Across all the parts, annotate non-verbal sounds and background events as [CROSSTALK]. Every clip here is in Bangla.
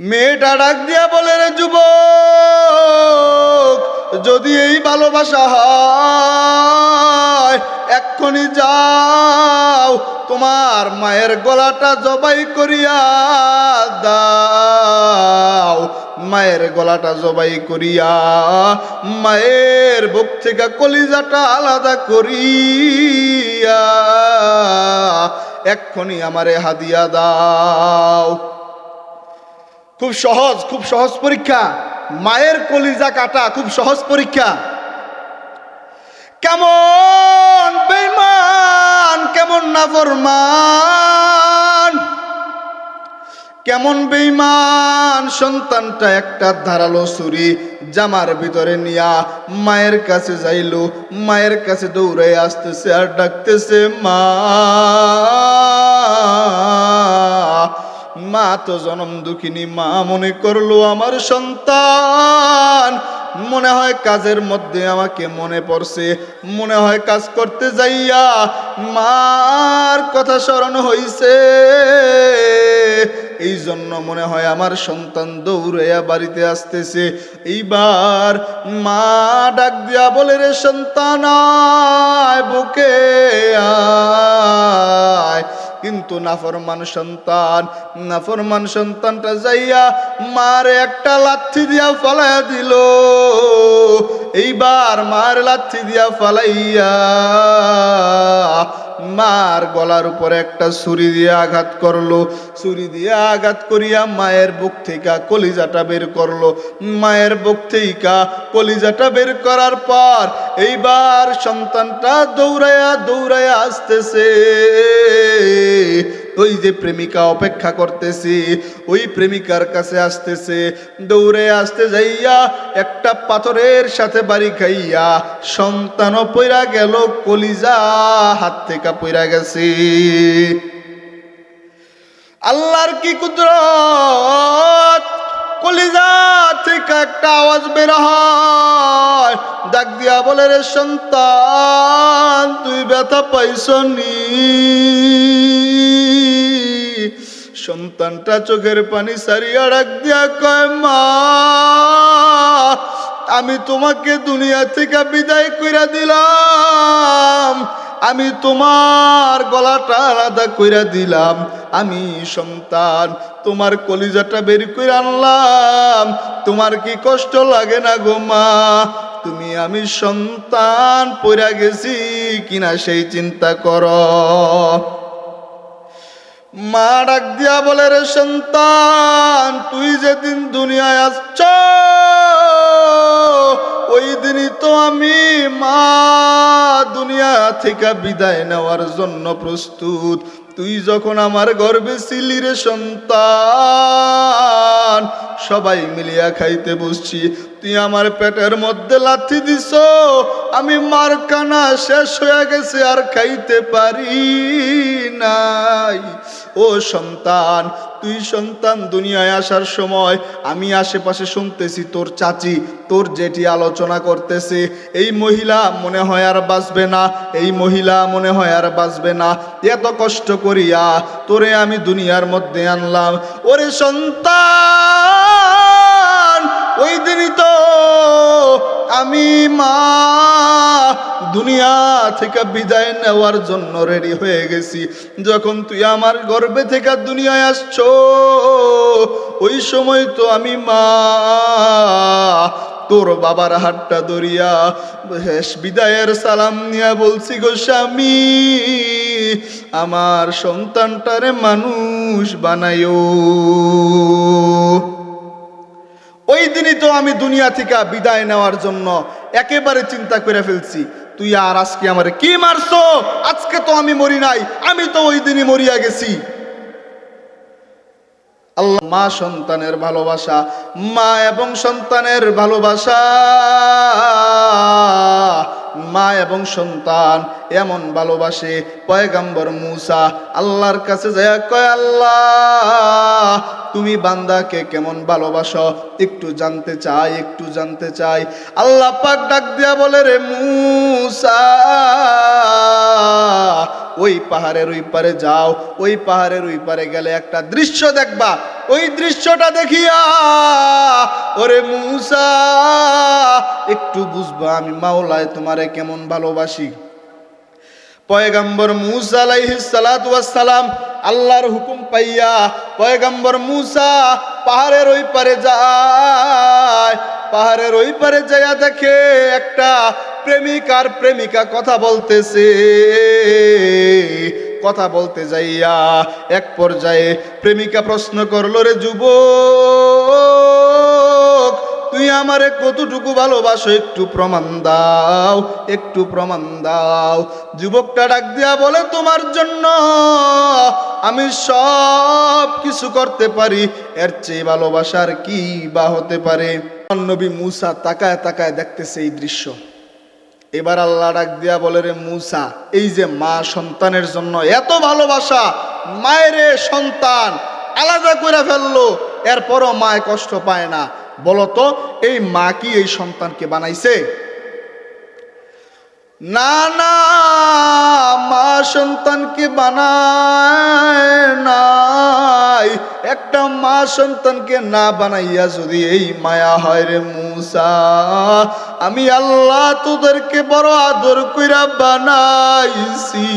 মেয়েটা ডাক দিয়া বলে, রে যুবক, যদি এই ভালোবাসা হয়, এক্ষুনি যাও, তোমার মায়ের গলাটা জবাই করিয়া দাও। মায়ের গলাটা জবাই করিয়া মায়ের বুক থেকে কলিজাটা আলাদা করিয়া এক্ষুনি আমারে হাদিয়া দাও। খুব সহজ খুব সহজ পরীক্ষা। মায়ের কলিজা কাটা, খুব সহজ পরীক্ষা। কেমন বেইমান কেমন নাফরমান। কেমন বেইমান সন্তানটা একটা ধারালো ছুরি জামার ভিতরে নিয়া মায়ের কাছে যাইলো, মায়ের কাছে দৌড়ে আসতেছে আর ডাকতেছে মা। মা তো জনম দুঃখিনী, মা মনে করল আমার সন্তান। মনে হয় কাজের মধ্যে আমাকে মনে পড়ছে, মনে হয় কাজ করতে যাইয়া মার কথা স্মরণ হইছে। এই জন্য মনে হয় আমার সন্তান দৌড়াইয়া বাড়িতে আসতেছে। এইবার মা ডাক দিয়া বলে, রে সন্তান, আয়, বুকে আয়। কিন্তু নাফরমান সন্তান, নাফরমান সন্তানটা যাইয়া মার একটা লাথি দিয়া ফলাইয়া দিল। এইবার মার লাথি দিয়া ফালাইয়া মার গলার উপরে একটা ছুরি দিয়ে আঘাত করল। ছুরি দিয়ে আঘাত করিয়া মায়ের বুক থেকে কলিজাটা বের করল। মায়ের বুক থেকে কলিজাটা বের করার পর এইবার সন্তানটা দৌড়াইয়া দৌড়াইয়া আসতেছে। ওই যে প্রেমিকা অপেক্ষা করতেছি, ওই প্রেমিকার কাছে আসতেছে। দৌড়ে আসতে যাইয়া একটা পাথরের সাথে বাড়ি খাইয়া সন্তানও পইরা গেল, কলিজা হাত থেকে পইরা গেছে। আল্লাহর কি কুদরত? কলিজা থেকে একটা আওয়াজ বের হয়। ডাক দিয়া বলে, রে সন্তান, তুই ব্যথা পাইছ নি সন্তানটা চোখের পানি সারিয়া ডাক দিয়া কয়, মা, আমি তোমাকে দুনিয়া থেকে বিদায় কইরা দিলাম। আমি তোমার গলাটা আলাদা কইরা দিলাম। আমি সন্তান, তোমার কলিজাটা বের করে আনলাম। তোমার কি কষ্ট লাগে না গো, মা? তুমি আমি সন্তান, পইরা গেছি কিনা সেই চিন্তা করো। মা ডাক দিয়া বলে, রে সন্তান, তুই যেদিন দুনিয়ায় আসছ, ওই দিনই তো আমি মা দুনিয়া থেকে বিদায় নেওয়ার জন্য প্রস্তুত। তুই যখন আমার গর্বে ছিলি রে সন্তান, সবাই মিলিয়া খাইতে বসছি। তুই আমার পেটের মধ্যে লাথি দিস, আমি মার কানা শেষ হয়ে গেছে, আর খাইতে পারি নাই। ও সন্তান, তুই সন্তান, দুনিয়ায় আসার সময় আমি আশেপাশে শুনতেছি তোর চাচি, তোর যেটি আলোচনা করতেছে। এই মহিলা মনে হয় আর বাঁচবে না, এই মহিলা মনে হয় আর বাঁচবে না। এত কষ্ট করিয়া তোরে আমি দুনিয়ার মধ্যে আনলাম। ওরে সন্তান, ওই দিনই তো আমি মা দুনিয়া থেকে বিদায় নেওয়ার জন্য রেডি হয়ে গেছি। যখন তুই আমার গর্বে থেকে দুনিয়ায় আসছ, ওই সময় তো আমি মা, তোর বাবার হাতটা দরিয়া হেস বিদায়ের সালাম নিয়া বলছি গো স্বামী, আমার সন্তানটারে মানুষ বানায়ো ওই দিনই তো আমি দুনিয়া থেকে বিদায় নেওয়ার জন্য একেবারে চিন্তা করে ফেলছি। তুই আর আজকে আমার কি মারছো? আজকে তো আমি মরি নাই, আমি তো ওই দিনই মরিয়া গেছি। আল্লাহ মা সন্তানের ভালোবাসা, মা এবং সন্তানের ভালোবাসা। মা এবং সন্তান এমন ভালোবাসে পয়গাম্বর মুসা, আল্লাহর কাছে যায় কয়, আল্লাহ, তুমি বান্দাকে কেমন ভালোবাসো? একটু জানতে চাই, একটু জানতে চাই। আল্লাহ পাক ডাক দিয়া বলে, রে মুসা, ওই পাহাড়ের ওই পারে যাও, ওই পাহাড়ের ওই পারে গেলে একটা দৃশ্য দেখবা। ওই দৃশ্যটা দেখিয়া, ওরে মুসা, একটু বুঝবা আমি মাওলায় তোমারে কেমন ভালোবাসি। পয়গম্বর মুসা সালাম আল্লাহর হুকুম পাইয়া পয়গম্বর মুসা পাহাড়ের ওই পারে যায়, পাহাড়ের ওই পারে যাইয়া দেখে একটা প্রেমিক আর প্রেমিকা কথা বলতেছে। কথা বলতে যাইয়া এক পর্যায়ে প্রেমিকা প্রশ্ন করল, রে যুবক, তুই আমারে কতটুকু ভালোবাসো? একটু প্রমাণ দাও, একটু প্রমাণ দাও। যুবকটা ডাক দিয়া বলে, তোমার জন্য আমি সব কিছু করতে পারি, এর চেয়ে ভালোবাসার কি বা হতে পারে? নবী মুসা তাকায় তাকায় দেখতেছে এই দৃশ্য। এবার আল্লাহ ডাক দিয়া বলে রে মুসা, এই যে মা সন্তানের জন্য এত ভালোবাসা, মায়ের সন্তান আলাদা করে ফেলল, এরপরও মায় কষ্ট পায় না। বলতো, এই মা কি এই সন্তানকে বানাইছে? না না, মা সন্তানকে বানায় নাই। একটা মা সন্তানকে না বানাইয়া যদি এই মায়া হয় রে মুসা, আমি আল্লাহ তোদেরকে বড় আদর কইরা বানাইছি।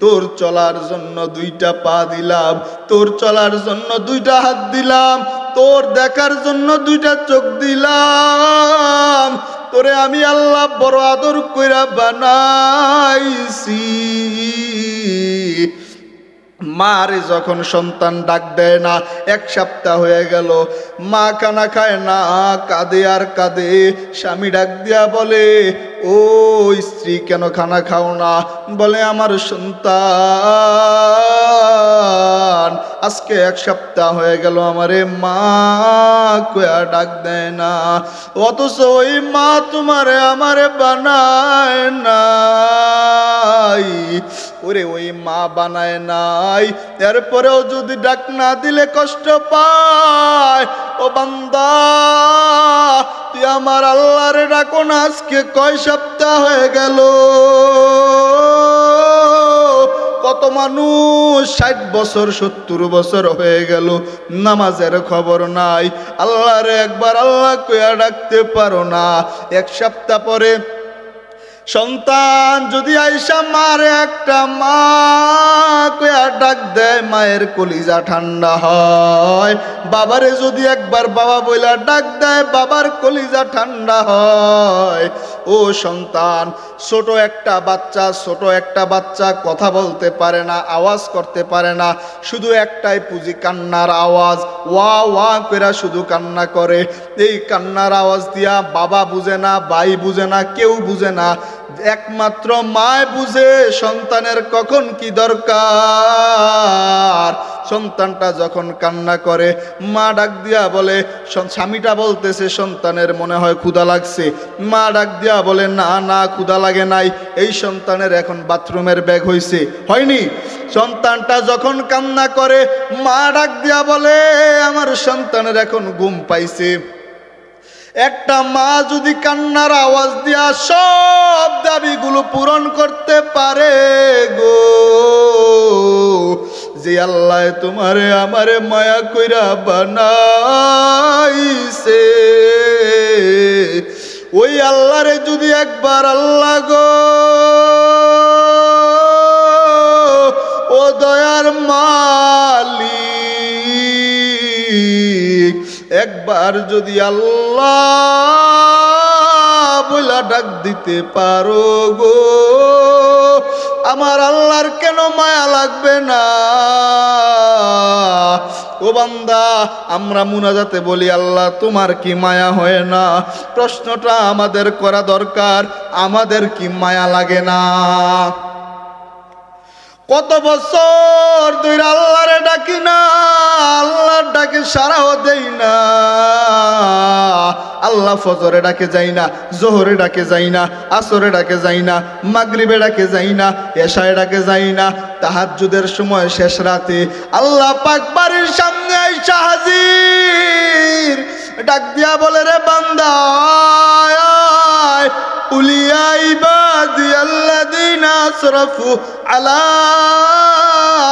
তোর চলার জন্য দুইটা পা দিলাম, তোর চলার জন্য দুইটা হাত দিলাম তোর দেখার জন্য দুইটা চোখ দিলাম। তোরে আমি আল্লাহ বড় আদর কইরা বানাইছি। মারে যখন সন্তান ডাক দেয় না, এক সপ্তাহ হয়ে গেল, মা খানা খায় না, কাঁদে আর কাঁদে। স্বামী ডাক দিয়া বলে ও স্ত্রী কেন খানা খাও না? বলে আমার সন্তান। আজকে এক সপ্তাহ হয়ে গেল আমারে মা কয়া ডাক দেয় না। অথচ ওই মা তোমারে আমারে বানায় নাই। ওরে ওই মা বানায় নাই। এরপরেও যদি ডাক না দিলে কষ্ট পায়। ও বান্দা, তুই আমার আল্লাহরে ডাকো না, আজকে কয় সপ্তাহ হয়ে গেল। কত মানুষ ষাট বছর, সত্তর বছর হয়ে গেল। নামাজের খবর নাই। আল্লাহরে একবার আল্লাহ কয়া ডাকতে পারো না। এক সপ্তাহ পরে সন্তান যদি আইসা মারে একটা মা ডাক দেয় মায়ের কলিজা ঠান্ডা হয়। বাবারে যদি একবার বাবা বইলা ডাক দেয়, বাবার কলিজা ঠান্ডা হয়। ও সন্তান, ছোট একটা বাচ্চা, ছোট একটা বাচ্চা, কথা বলতে পারে না, আওয়াজ করতে পারে না, শুধু একটাই পুঁজি কান্নার আওয়াজ। ওয়া ওয়া করে শুধু কান্না করে। এই কান্নার আওয়াজ দিয়া বাবা বুঝে না, ভাই বুঝে না, কেউ বুঝে না। একমাত্র মায় বুঝে সন্তানের কখন কি দরকার? সন্তানটা যখন কান্না করে, মা ডাক দিয়া বলে স্বামীটা বলতেছে সন্তানের মনে হয় ক্ষুধা লাগছে। মা ডাক দিয়া বলে, না না, ক্ষুধা লাগে নাই। এই সন্তানের এখন বাথরুমের ব্যাগ হয়েছে হয়নি। সন্তানটা যখন কান্না করে, মা ডাক দিয়া বলে, আমার সন্তানের এখন ঘুম পাইছে। একটা মা যদি কান্নার আওয়াজ দিয়া সব দাবিগুলো পূরণ করতে পারে গো। যে আল্লাহ তোমারে আমারে মায়া কইরা বানাইছে। ওই আল্লাহরে যদি একবার আল্লাহ গো, ও দয়ার মালিক একবার যদি আল্লাহ বইলা ডাক দিতে পারো গো, আমার আল্লাহর কেন মায়া লাগবে না? ও বান্দা, আমরা মুনাজাতে বলি, আল্লাহ, তোমার কি মায়া হয় না? প্রশ্নটা আমাদের করা দরকার, আমাদের কি মায়া লাগে না? কত বছর দুই আল্লাহরে ডাকি না, আল্লাহর ডাকে সারাও দেই না। আল্লাহ ফজরে ডাকে যাই না, জোহরে ডাকে যাই না, আসরে ডাকে যাই না, মাগরিবে ডাকে যাই না, এশায় ডাকে যাই না, তাহাজ্জুদের সময় শেষ রাতে আল্লাহ পাক বাড়ির সামনে আইসা হাজির। ডাক দিয়া বলে, রে বান্দা উলিয়া ইবাদি আল্লাযীনা আসরাফু আলা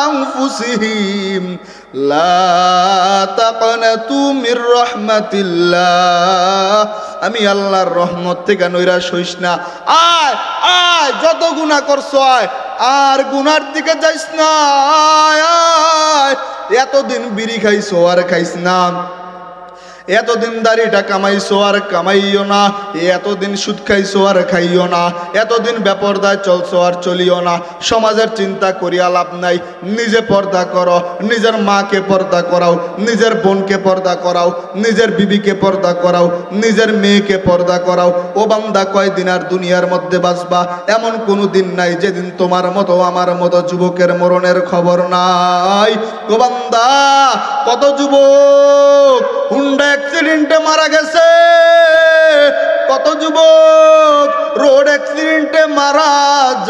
আনফুসিহিম, লা তাকনাতু মির রাহমাতিল্লাহ। আমি আল্লাহর রহমত থেকে নৈরাশ হইস না। আয় আয়, যত গুনাহ করছ আয়। আর গুনার দিকে যাইস না। আয় আয়। এতদিন বিড়ি খাইছো আর খাইস না। এতদিন দাড়িটা কামাইছো আর কামাইও না, এতদিন সুদ খাইছো আর খাইও না, এতদিন বেপরদায় চলছো আর চলিও না, সমাজের চিন্তা করিয়া লাভ নাই, নিজে পর্দা করো, নিজের মাকে পর্দা করাও, নিজের বোনকে পর্দা করাও, নিজের বিবিকে পর্দা করাও, নিজের মেয়েকে পর্দা করাও, ও বান্দা কয়দিন আর দুনিয়ার মধ্যে বাঁচবা, এমন কোনো দিন নাই যেদিন তোমার মতো আমার মতো যুবকের মরণের খবর নাই। ও বান্দা, কত যুবক, হুন্ডা অ্যাক্সিডেন্টে মারা গেছে। কত যুবক রোড অ্যাক্সিডেন্টে মারা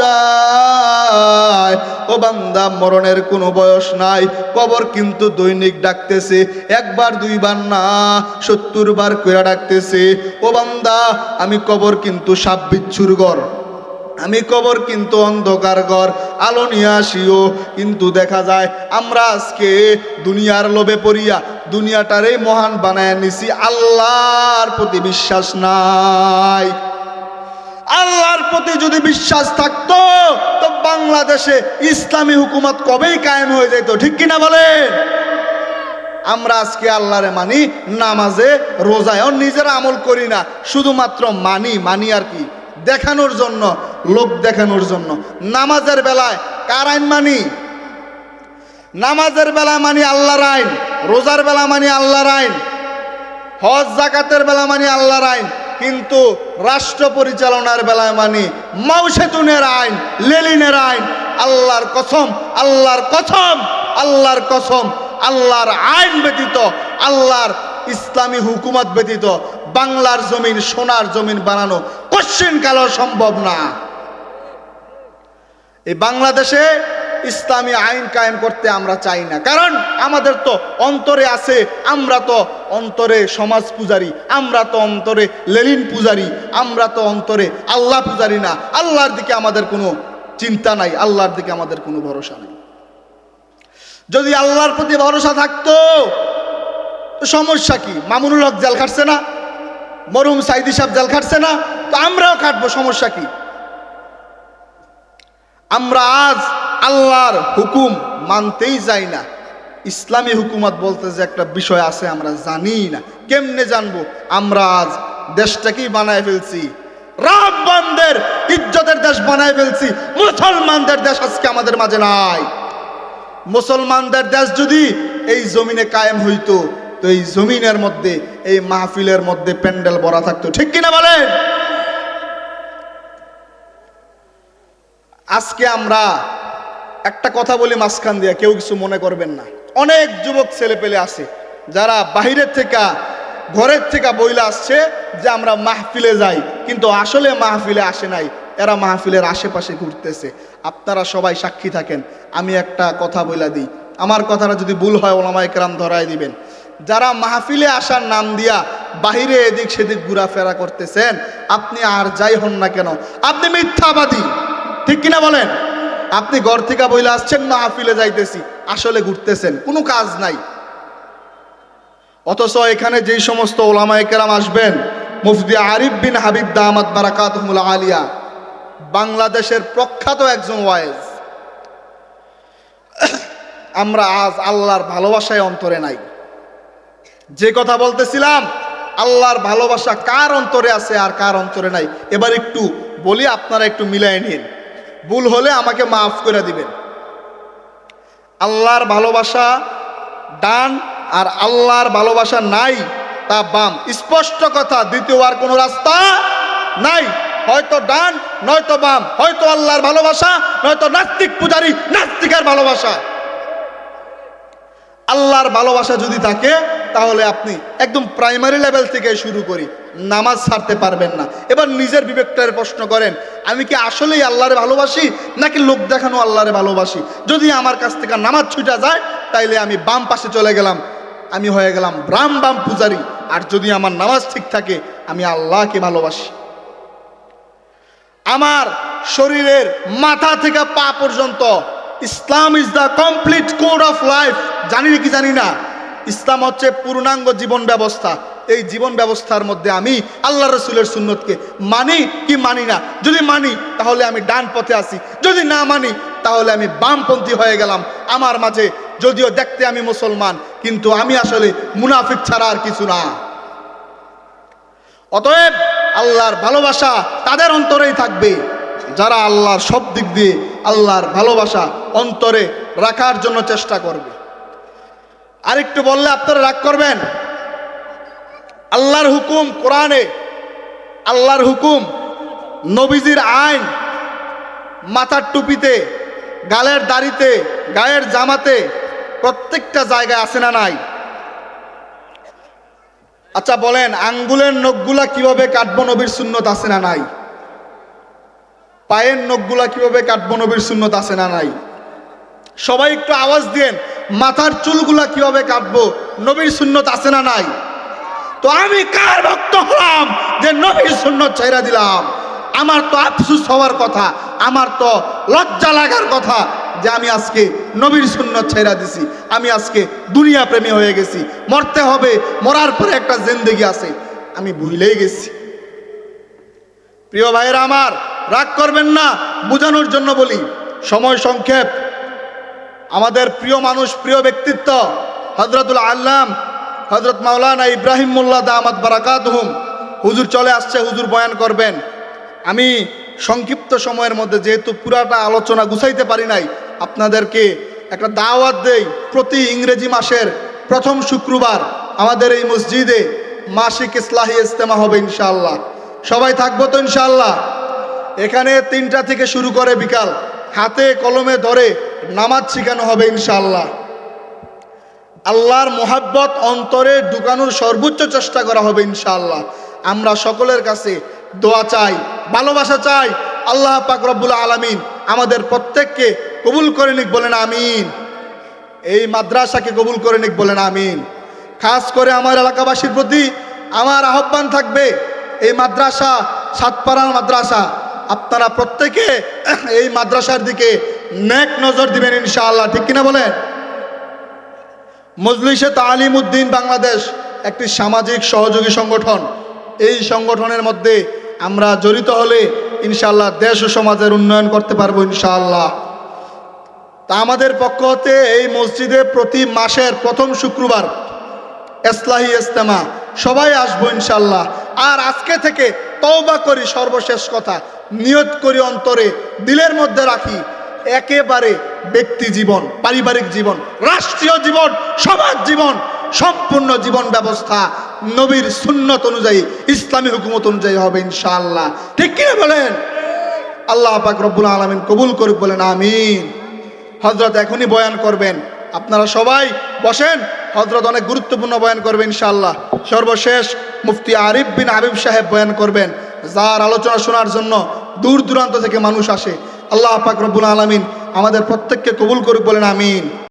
যায়। ও বান্দা, মরণের কোনো বয়স নাই। কবর কিন্তু দৈনিক ডাকতেছে। একবার, দুইবার না সত্তর বার কইরা ডাকতেছে। ও বান্দা, আমি কবর কিন্তু সাপ বিচ্ছুর গড় আমি কবর কিন্তু অন্ধকার ঘর, আলো নিয়ে আসিও। কিন্তু দেখা যায়, আমরা আজকে দুনিয়ার লোভে পড়িয়া দুনিয়াটারে মহান বানায় নিছি, আল্লাহর প্রতি বিশ্বাস নাই। আল্লাহর প্রতি যদি বিশ্বাস থাকতো, তো বাংলাদেশে ইসলামী হুকুমত কবেই কায়েম হয়ে যেত, ঠিক কিনা বলে আমরা আজকে আল্লাহরে মানি, নামাজে, রোজায়ও নিজেরা আমল করি না, শুধুমাত্র মানি মানি আর কি? দেখানোর জন্য লোক দেখানোর জন্য। নামাজের বেলায় কার আইন মানি? নামাজের বেলা মানি আল্লাহর আইন, রোজার বেলা মানি আল্লাহর আইন, হজ, জাকাতের বেলা মানি আল্লাহর আইন, কিন্তু রাষ্ট্র পরিচালনার বেলায় মানি মাউসেতুনের আইন, লেলিনের আইন, আল্লাহর কসম আল্লাহর কসম আল্লাহর কসম, আল্লাহর আইন ব্যতীত, আল্লাহর ইসলামী হুকুমত ব্যতীত, বাংলার জমিন, সোনার জমিন বানানো কোশ্চিন কালো সম্ভব না। এই বাংলাদেশে ইসলামী আইন কায়েম করতে আমরা চাই না। কারণ আমাদের তো অন্তরে আছে, আমরা তো অন্তরে সমাজ পূজারি, আমরা তো অন্তরে লেলিন পূজারি, আমরা তো অন্তরে আল্লাহ পূজারি না। আল্লাহর দিকে আমাদের কোনো চিন্তা নাই, আল্লাহর দিকে আমাদের কোনো ভরসা নেই। যদি আল্লাহর প্রতি ভরসা থাকতো সমস্যা কি? মামুনুল হক জেল খাটছে না? মরুম সাইদি সাহেব জেল খাটছে না, তো আমরাও খাটবো, সমস্যা কি? আমরা আজ আল্লাহর হুকুম মানতেই যাই না। ইসলামী হুকুমত বলতে যে একটা বিষয় আছে, আমরা জানি না। কেমনে জানব? আমরা আজ দেশটাকেই বানায় ফেলছি। রাববানদের ইজ্জতের দেশ বানায় ফেলছি। মুসলমানদের দেশ আজকে আমাদের মাঝে নাই। মুসলমানদের দেশ যদি এই জমিনে কায়েম হইতো তো এই জমিনের মধ্যে, এই মাহফিলের মধ্যে প্যান্ডেল ভরা থাকতো। ঠিক কিনা বলেন? আজকে আমরা একটা কথা বলি মাঝখান দিয়ে, কেউ কিছু মনে করবেন না। অনেক যুবক ছেলে পেলে আছে, যারা বাহিরের থেকে, ঘরের থেকে বইলে আসছে যে আমরা মাহফিলে যাই, কিন্তু আসলে মাহফিলে আসে নাই, এরা মাহফিলের আশেপাশে ঘুরতেছে। আপনারা সবাই সাক্ষী থাকেন, আমি একটা কথা বইলা দিই। আমার কথাটা যদি ভুল হয় ওলামাই কেরাম ধরাই দিবেন। যারা মাহফিলে আসার নাম দিয়া বাহিরে এদিক সেদিক ঘোরাফেরা করতেছেন, আপনি আর যাই হন না কেন? আপনি মিথ্যাবাদী, ঠিক কিনা বলেন? আপনি ঘর থেকে বইলে আসছেন, মাহফিলে যাইতেছি, আসলে ঘুরতেছেন, কোনো কাজ নাই। অথচ এখানে যেই সমস্ত ওলামায়ে কেরাম আসবেন, মুফতি আরিফ বিন হাবিব দামাত বারাকাতহুল আলিয়া, বাংলাদেশের প্রখ্যাত একজন ওয়াইজ। [COUGHS] আমরা আজ আল্লাহর ভালোবাসায় অন্তরে নাই। যে কথা বলতেছিলাম, আল্লাহর ভালোবাসা কার অন্তরে আছে আর কার অন্তরে নাই? এবার একটু বলি, আপনারা একটু মিলাই নিন। ভুল হলে আমাকে মাফ করে দিবেন। আল্লাহর ভালোবাসা ডান আর আল্লাহর ভালোবাসা নাই, তা বাম। স্পষ্ট কথা, দ্বিতীয় আর কোনো রাস্তা নাই। হয়তো ডান, নয়তো বাম। হয়তো আল্লাহর ভালোবাসা, নয়তো নাস্তিক পূজারী, নাস্তিকের ভালোবাসা। আল্লাহর ভালোবাসা যদি থাকে, তাহলে আপনি একদম প্রাইমারি লেভেল থেকে শুরু করি, নামাজ ছাড়তে পারবেন না। এবার নিজের বিবেকটার প্রশ্ন করেন, আমি কি আসলেই আল্লাহরে ভালোবাসি, নাকি লোক দেখানো আল্লাহরে ভালোবাসি? যদি আমার কাছ থেকে নামাজ ছুটা যায়, তাইলে আমি বাম পাশে চলে গেলাম, আমি হয়ে গেলাম ব্রাম বাম পূজারি, আর যদি আমার নামাজ ঠিক থাকে, আমি আল্লাহকে ভালোবাসি। আমার শরীরের মাথা থেকে পা পর্যন্ত Islam is the complete code of life জানি কি জানি না? ইসলাম হচ্ছে পূর্ণাঙ্গ জীবন ব্যবস্থা। এই জীবন ব্যবস্থার মধ্যে আমি আল্লাহ রসুলের সুন্নতকে মানি কি মানি না? যদি মানি, তাহলে আমি ডান পথে আসি যদি না মানি, তাহলে আমি বামপন্থী হয়ে গেলাম। আমার মাঝে যদিও দেখতে আমি মুসলমান, কিন্তু আমি আসলে মুনাফিক ছাড়া আর কিছু না। অতএব আল্লাহর ভালোবাসা তাদের অন্তরেই থাকবে। যারা আল্লাহর সব দিক দিয়ে আল্লাহর ভালোবাসা অন্তরে রাখার জন্য চেষ্টা করবে। আরেকটু বললে আপনারা রাগ করবেন? আল্লাহর হুকুম কোরআনে, আল্লাহর হুকুম নবীজির আইন মাথার টুপিতে, গালের দাড়িতে, গায়ের জামাতে প্রত্যেকটা জায়গায় আছে না নাই? আচ্ছা বলেন, আঙ্গুলের নখগুলা কীভাবে কাটবো নবীর সুন্নত আছে না নাই? পায়ের নখগুলা কীভাবে কাটবো নবীর সুন্নত আছে না নাই? সবাই একটু আওয়াজ দিয়েন, মাথার চুলগুলা কীভাবে কাটবো নবীর সুন্নত আছে না নাই? তো আমি কার ভক্ত হলাম যে নবীর সুন্নত ছাইরা দিলাম? আমার তো আফসুস হওয়ার কথা, আমার তো লজ্জা লাগার কথা যে আমি আজকে নবীর সুন্নত ছেড়া দিছি, আমি আজকে দুনিয়া প্রেমী হয়ে গেছি, মরতে হবে, মরার পরে একটা জিন্দেগি আছে, আমি ভুলেই গেছি। প্রিয় ভাইয়েরা আমার রাগ করবেন না, বোঝানোর জন্য বলি। সময় সংক্ষেপ। আমাদের প্রিয় মানুষ, প্রিয় ব্যক্তিত্ব হজরতুল আল্লাম হজরত মাওলানা ইব্রাহিম মোল্লা দামাত বারাকাত হুম হুজুর চলে আসছে, হুজুর বয়ান করবেন। আমি সংক্ষিপ্ত সময়ের মধ্যে যেহেতু পুরাটা আলোচনা গুছাইতে পারি নাই, আপনাদেরকে একটা দাওয়াত দেই। প্রতি ইংরেজি মাসের প্রথম শুক্রবার আমাদের এই মসজিদে মাসিক ইসলাহি ইজতেমা হবে ইনশাআল্লাহ। সবাই থাকব তো ইনশাআল্লাহ? এখানে তিনটা থেকে শুরু করে বিকাল। হাতে কলমে ধরে নামাজ শিখানো হবে ইনশাল্লাহ আল্লাহর মোহাব্বত অন্তরে ঢুকানোর সর্বোচ্চ চেষ্টা করা হবে ইনশাল্লাহ আমরা সকলের কাছে দোয়া চাই, ভালোবাসা চাই। আল্লাহ পাক রব্বুল আলামিন আমাদের প্রত্যেককে কবুল করে নিক বলেন আমিন। এই মাদ্রাসাকে কবুল করে নিক বলেন আমিন। খাস করে আমার এলাকাবাসীর প্রতি আমার আহ্বান থাকবে, এই মাদ্রাসা সাতপাড়ার মাদ্রাসা। আপনারা প্রত্যেকে [CLEARS THROAT] এই মাদ্রাসার দিকে নেক নজর দিবেন ইনশাআল্লাহ, ঠিক কিনা বলেন? মজলিসে তালিম উদ্দিন বাংলাদেশ একটি সামাজিক সহযোগী সংগঠন। এই সংগঠনের মধ্যে আমরা জড়িত হলে ইনশাআল্লাহ দেশ ও সমাজের উন্নয়ন করতে পারব ইনশাআল্লাহ। তা আমাদের পক্ষ হতে এই মসজিদে প্রতি মাসের প্রথম শুক্রবার, এসলাহি ইস্তেমা সবাই আসব ইনশাল্লাহ আর আজকে থেকে তওবা করি সর্বশেষ কথা। নিয়ত করি অন্তরে, দিলের মধ্যে রাখি একেবারে ব্যক্তি জীবন, পারিবারিক জীবন, রাষ্ট্রীয় জীবন, সমাজ জীবন, সম্পূর্ণ জীবন ব্যবস্থা নবীর সুন্নত অনুযায়ী, ইসলামী হুকুমত অনুযায়ী হবে ইনশাআল্লাহ। ঠিক কিনা বলেন? আল্লাহ পাক রব্বুল আলমিন কবুল করুক বলেন, আমিন। হজরত এখনই বয়ান করবেন আপনারা সবাই বসেন। হজরত অনেক গুরুত্বপূর্ণ বয়ান করবেন ইনশাআল্লাহ। সর্বশেষ মুফতি আরিফ বিন আবিব সাহেব বয়ান করবেন। যার আলোচনা শোনার জন্য দূর দূরান্ত থেকে মানুষ আসে। আল্লাহ পাক রব্বুল আলমিন আমাদের প্রত্যেককে কবুল করুক বলেন, আমিন।